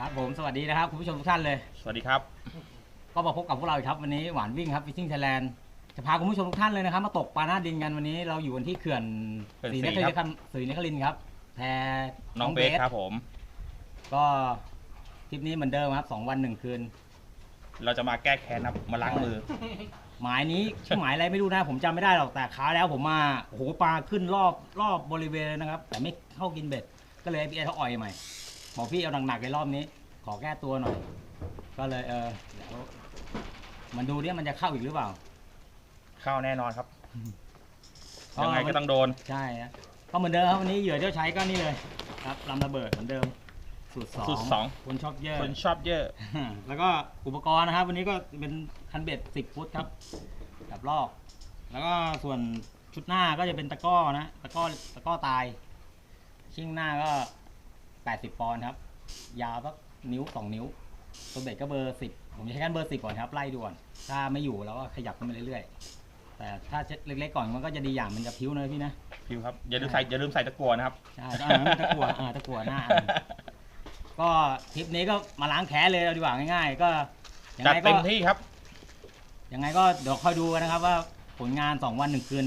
ครับผมสวัสดีนะครับคุณผู้ชมทุกท่านเลย สวัสดีครับ ก็มาพบกับพวกเราอีกครับวันนี้หวานวิ่งครับฟิชชิ่งไทยแลนด์จะพาคุณผู้ชมทุกท่านเลยนะครับ มาตกปลาหน้าดินกันวันนี้เราอยู่กันที่เขื่อนเขื่อนศรีศรีนครินทครับร์ศรีนครินทร์ครับแพน้องเบสครับผม ก็ทริปนี้เหมือนเดิมครับสองวันหนึ่งคืน เราจะมาแก้แค้นครับมาล้างมือ หมายนี้ชื่อหมายอะไรไม่รู้นะผมจำไม่ได้หรอกแต่คราวแล้วผมมาโอ้โหปลาขึ้นรอบรอบบริเวณเลยนะครับ แต่ไม่เข้ากินเบ็ด ก็เลยให้พี่เอเขาอ่อยใหม่ บอกพี่เอาหนักๆในรอบนี้ ขอแก้ตัวหน่อย ก็เลยเออเดี๋ยวมันดูเนี่ยมันจะเข้าอีกหรือเปล่า เข้าแน่นอนครับก็ยังไงก็ต้องโดน ใช่ฮะก็เหมือนเดิมครับวันนี้เหยื่อเจ้าใช้ก็นี่เลย ครับลำระเบิดเหมือนเดิมสูตรสองสูตรสองคนชอบเยอะคนชอบเยอะ แล้วก็อุปกรณ์นะครับ วันนี้ก็เป็นคันเบ็ด10ฟุตครับกับลอก แล้วก็ส่วนชุดหน้าก็จะเป็นตะกร้อนะ ตะกร้อตะกร้อตาย ชิ่งหน้าก็ 80ปอนด์ครับ ยาวสักนิ้ว2นิ้วตัวเบ็ดก็เบอร์10ผมจะใช้กันเบอร์10ก่อนครับไล่ด่วน ถ้าไม่อยู่เราก็ขยับขึ้นไปเรื่อยๆ แต่ถ้าเล็กๆก่อนมันก็จะดีอย่างมันจะพิ้วนะพี่นะพิวครับอย่าลืมใส่อย่าลืมใส่ตะกั่วนะครับใช่ต้องเอาตะกัวเออตะกัวหน้าอันก็ทริปนี้ก็มาล้างแค้นเลยเอาดีกว่าง่าย ๆ ก็ยังจัดไงก็เต็มที่ครับยังไงก็เดี๋ยวคอยดูกันนะครับ ว่าผลงานสองวันหนึ่งคืน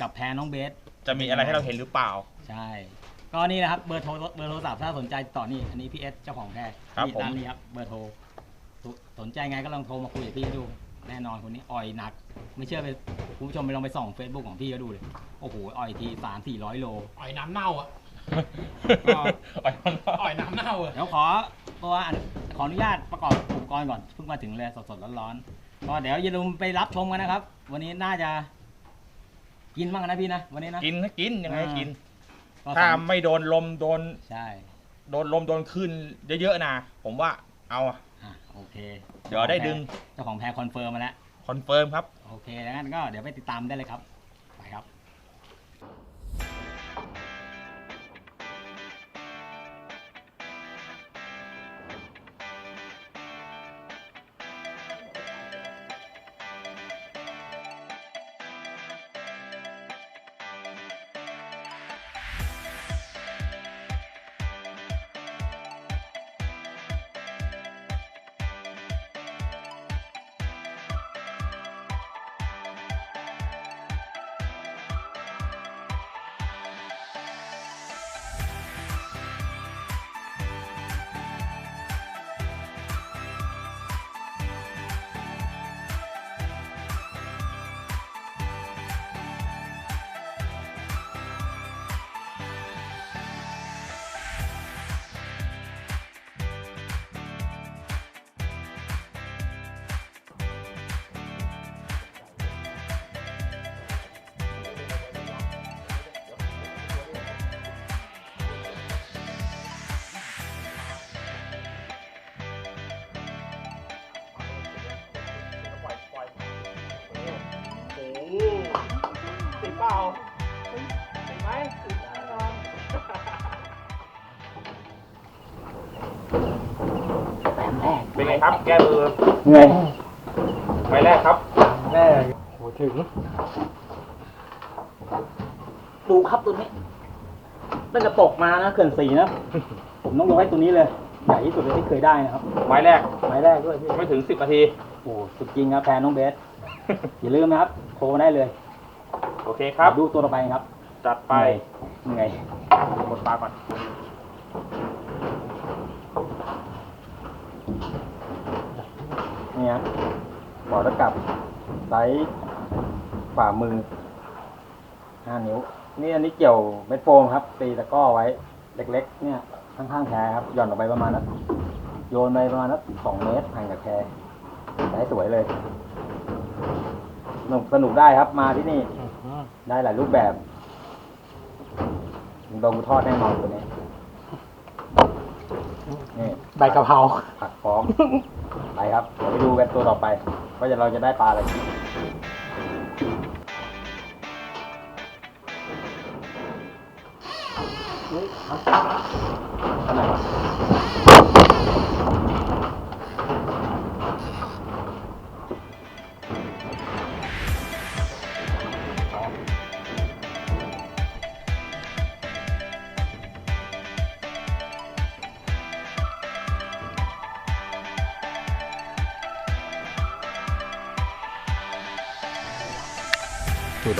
กับแพรน้องเบสจะมีอะไรให้เราเห็นหรือเปล่า ใช่ ก็นี่นะครับเบอร์โทรเบอร์โทรศัพท์ถ้าสนใจติดต่อนี่อันนี้พี่เอสเจ้าของแพรครับนี่ผมตามนี้ครับเบอร์โทรสนใจไงก็ลองโทรมาคุยกับพี่ดู แน่นอนคนนี้อ่อยหนัก ไม่เชื่อไปคุณผู้ชมไปลองไปส่องเฟซบุ๊กของพี่ก็ดูเลยโอ้โหอ่อยทีสามสี่ร้อยโล อ่อยน้ำเน่าอะก็อ่อยน้ำเน่าอะ เดี๋ยวขอตัวอันขออนุญาตประกอบอุปกรณ์ก่อนเพิ่งมาถึงเลยสดๆร้อนๆก็เดี๋ยวอย่าลืมไปรับชมกันนะครับ วันนี้น่าจะ กินบ้างนะพี่นะวันนี้นะ กินให้กินยังไงอ่า กิน ก็ถ้าสามไม่โดนลมโดนใช่โดนลมโดนคลื่นเยอะๆนะผมว่าเอาอะอะโอเคเดี๋ยวได้ดึงเจ้าของแพรคอนเฟิร์มมาแล้ว คอนเฟิร์มครับ โอเคงั้นก็เดี๋ยวไปติดตามได้เลยครับ เป็นไงครับ แก้มือเหนื่อยไม้แรกครับแม่โหถึง ดูครับตัวนี้ตั้งแต่ตกมานะเขื่อนสีนะ ผมต้องยกให้ตัวนี้เลย ใหญ่ที่สุดเลยที่เคยได้นะครับ ไม้แรก ไม้แรกด้วยพี่ ไม่ถึงสิบนาที โอ้โหสุดจริงครับแพรน้องเบส อย่าลืมนะครับ โทรมาได้เลย โอเคครับ ดูตัวต่อไปครับ จัดไปเหนื่อยกดปลาก่อนนี่ครับบอตะกับไซส์ฝ่ามือห้านิ้ว นี่อันนี้เกี่ยวเม็ดโฟมครับ ตีตะกร้อไว้ เล็กๆ เนี่ย ข้างๆแพรครับ หย่อนออกไปประมาณนักโยนไปประมาณนักสองเมตรห่างจากแพรได้สวยเลยสนุกสนุกได้ครับมาที่นี่ ได้หลายรูปแบบ โดนกูทอดแน่นอนตัวนี้นี่ใบกะเพราผักฟ้อง ไปครับเดี๋ยวไปดูกันตัวต่อไปว่าจะเราจะได้ปลาอะไรกินเฮ้ยเอาอันไหนวะสุด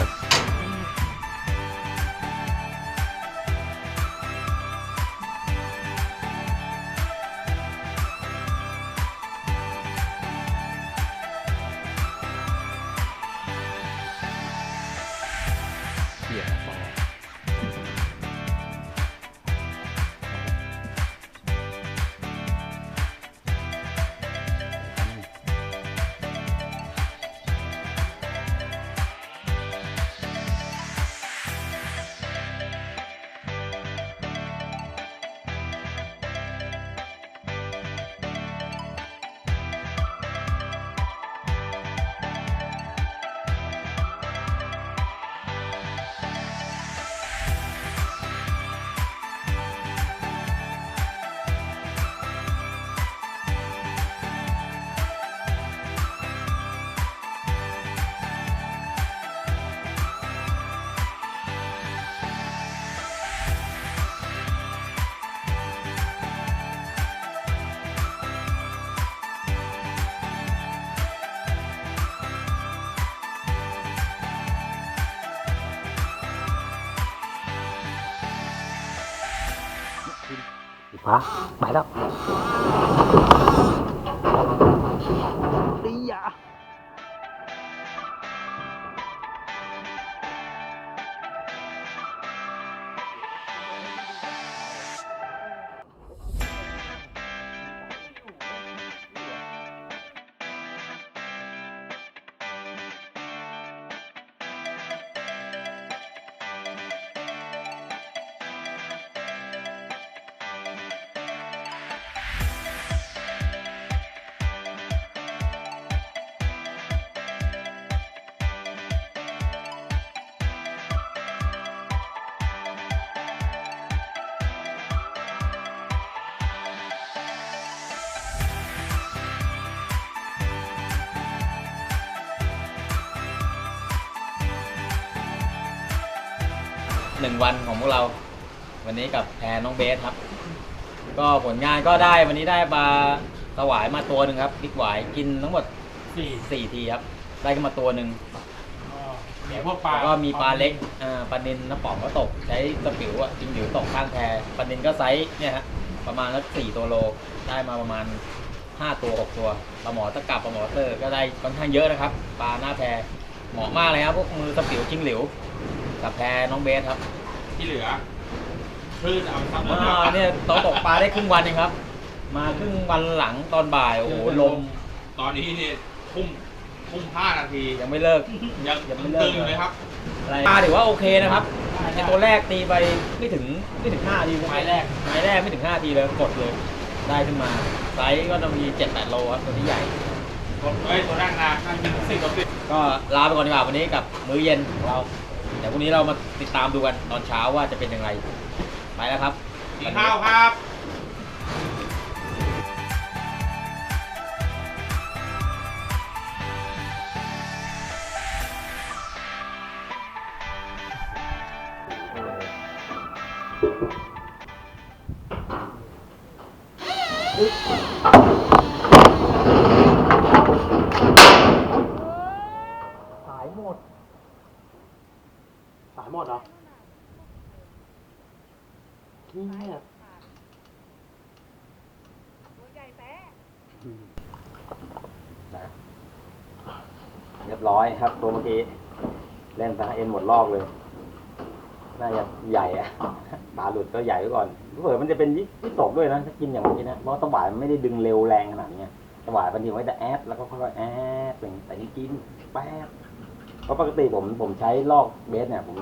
อะ ฟ้าไปแล้วตียา หนึ่งวันของพวกเรา วันนี้กับแพรน้องเบสครับ ก็ผลงานก็ได้วันนี้ได้ปลาสวายมาตัวหนึ่งครับบิ๊กหวายกินทั้งหมดสี่สี่ทีครับ ได้ขึ้นมาตัวหนึ่งมีพวกปลาแล้วก็มีปลาเล็กอ่าปลานินน้ำป๋องก็ตกใช้สปิวอะจิงหลิวตกข้างแพปลานินก็ไซส์เนี่ยฮะประมาณสักสี่ตัวโลได้มาประมาณห้าตัวหกตัวปลาหมอตะกับปลาหมอเตอร์ก็ได้ค่อนข้างเยอะนะครับ ปลาหน้าแพเหมาะมากเลยครับพวกมือสปิวจิงหลิว กับแพน้องเบสครับที่เหลือคลื่นเอาซับอ่าเนี่ยตอนตกปลาได้ครึ่งวันเองครับ มาครึ่งวันหลังตอนบ่ายโอ้โหลม ตอนนี้เนี่ยทุ่มทุ่มห้านาทียังไม่เลิกยังยังไม่เลิกตึงเลยครับอะไรปลาถือว่าโอเคนะครับในตัวแรกตีไปไม่ถึงไม่ถึงห้าทีไม้แรกไม้แรกไม่ถึงห้าทีเลยกดเลย ได้ขึ้นมาไซส์ก็จะมีเจ็ดแปดโลครับตัวที่ใหญ่เฮ้ยตัวแรกนะน่าจะเป็นสิบกับสิบก็ลาไปก่อนดีกว่าวันนี้กับมื้อเย็นของเรา เดี๋ยวพรุ่งนี้เรามาติดตามดูกันตอนเช้าว่าจะเป็นยังไงไปแล้วครับกินข้าวครับ สายหมด สายหมดเหรอ นี่เนี่ยเรียบร้อยครับตัวเมื่อกี้เล่นซะเอ็นหมดลอกเลย น่าจะใหญ่อะปลาหลุดก็ใหญ่ไว้ก่อนเผื่อมันจะเป็นยี่ตกด้วยนะ ถ้ากินอย่างเมื่อกี้นะ เพราะตะหวายมันไม่ได้ดึงเร็วแรงขนาดนี้ตะหวายบางทีมันจะแอดแล้วก็ค่อยๆแอดเป็นแต่นี่กินแป๊บเพราะปกติผมผมใช้ลอกเบสเนี่ย ผม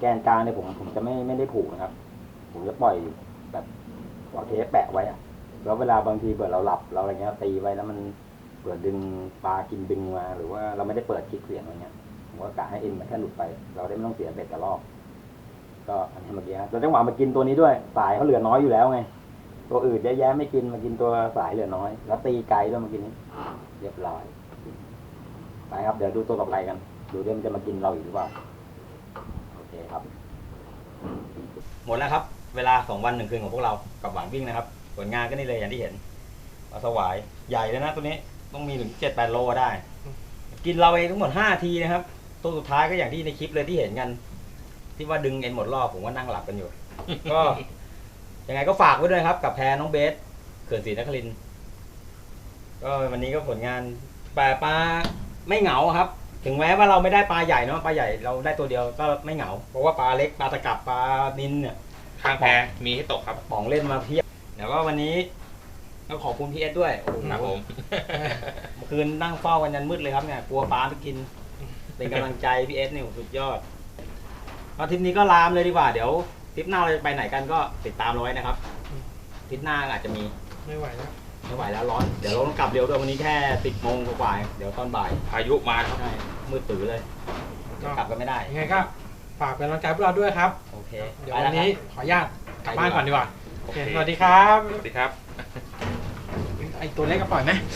แกนกลางเนี่ยผมผมจะไม่ไม่ได้ผูกนะครับ ผมจะปล่อยแบบเอาเทปแปะไว้อะแล้วเวลาบางทีเผื่อเราหลับเราอะไรเงี้ยตีไว้แล้วมันเผื่อดึงปลากินดึงมา หรือว่าเราไม่ได้เปิดคลิกเสียงอะไรเงี้ยผมก็กะให้เอ็นมันแค่หลุดไป เราได้ไม่ต้องเสียเบ็ดกับลอกก็อันนี้เมื่อกี้แล้วจังหวะมากินตัวนี้ด้วย สายเขาเหลือน้อยอยู่แล้วไง ตัวอื่นเยอะแยะไม่กินมากินตัวสายเหลือน้อย แล้วตีไกลด้วมื่อกี้นี้เรียบร้อยไปครับเดี๋ยวดูตัวต่อไปกัน ดูด้วยมันจะมากินเราอีกหรือเปล่าโอเคครับ หมดแล้วครับ เวลาสองวันหนึ่งคืนของพวกเรากับหวานวิ่งนะครับ ผลงานก็นี่เลยอย่างที่เห็นปลาสวายใหญ่เลยนะตัวนี้ต้องมีถึงเจ็ดแปดโลได้ กินเราเองทั้งหมดห้าทีนะครับ ตัวสุดท้ายก็อย่างที่ในคลิปเลยที่เห็นกัน ที่ว่าดึงเอ็นหมดรอบผมว่านั่งหลับกันอยู่ ก็ยังไงก็ฝากไว้ด้วยครับ กับแพรน้องเบสเขื่อนศรีนครินทร์ก็วันนี้ก็ผลงานปลาปลาไม่เหงาครับ ถึงแม้ว่าเราไม่ได้ปลาใหญ่เนาะปลาใหญ่เราได้ตัวเดียวก็ไม่เหงา เพราะว่าปลาเล็กปลาตะกับปลานินเนี่ย ข้างแพมีให้ตกครับป๋องเล่นมาเพียบเดี๋ยวก็วันนี้ก็ขอบคุณพี่เอสด้วยโอ้โหครับผมเมื่อคืนนั่งเฝ้ากันยันมืดเลยครับเนี่ยกลัวปลาไม่กิน เป็นกำลังใจพี่เอสเนี่ยสุดยอดก็ทริปนี้ก็ลามเลยดีกว่าเดี๋ยวทริปหน้าเราจะไปไหนกันก็ติดตามเราไว้นะครับทริปหน้าอาจจะมีไม่ไหวแล้วไม่ไหวแล้วร้อนเดี๋ยวเราต้องกลับเร็วด้วยวันนี้แค่สิบโมงกว่าๆเดี๋ยวตอนบ่ายพายุมาครับใช่มืดตื่นเลยก็กลับกันไม่ได้ยังไงก็ ฝากเป็นกำลังใจพวกเราด้วยครับ โอเคเดี๋ยวไปวัแล้วนครับนี้ขออนุญาตกลับบ้านก่อนดีกว่าโอโอเคเคสวัสดีครับ สวัสดีครับ ไอตัวเล็กก็ปล่อยไหม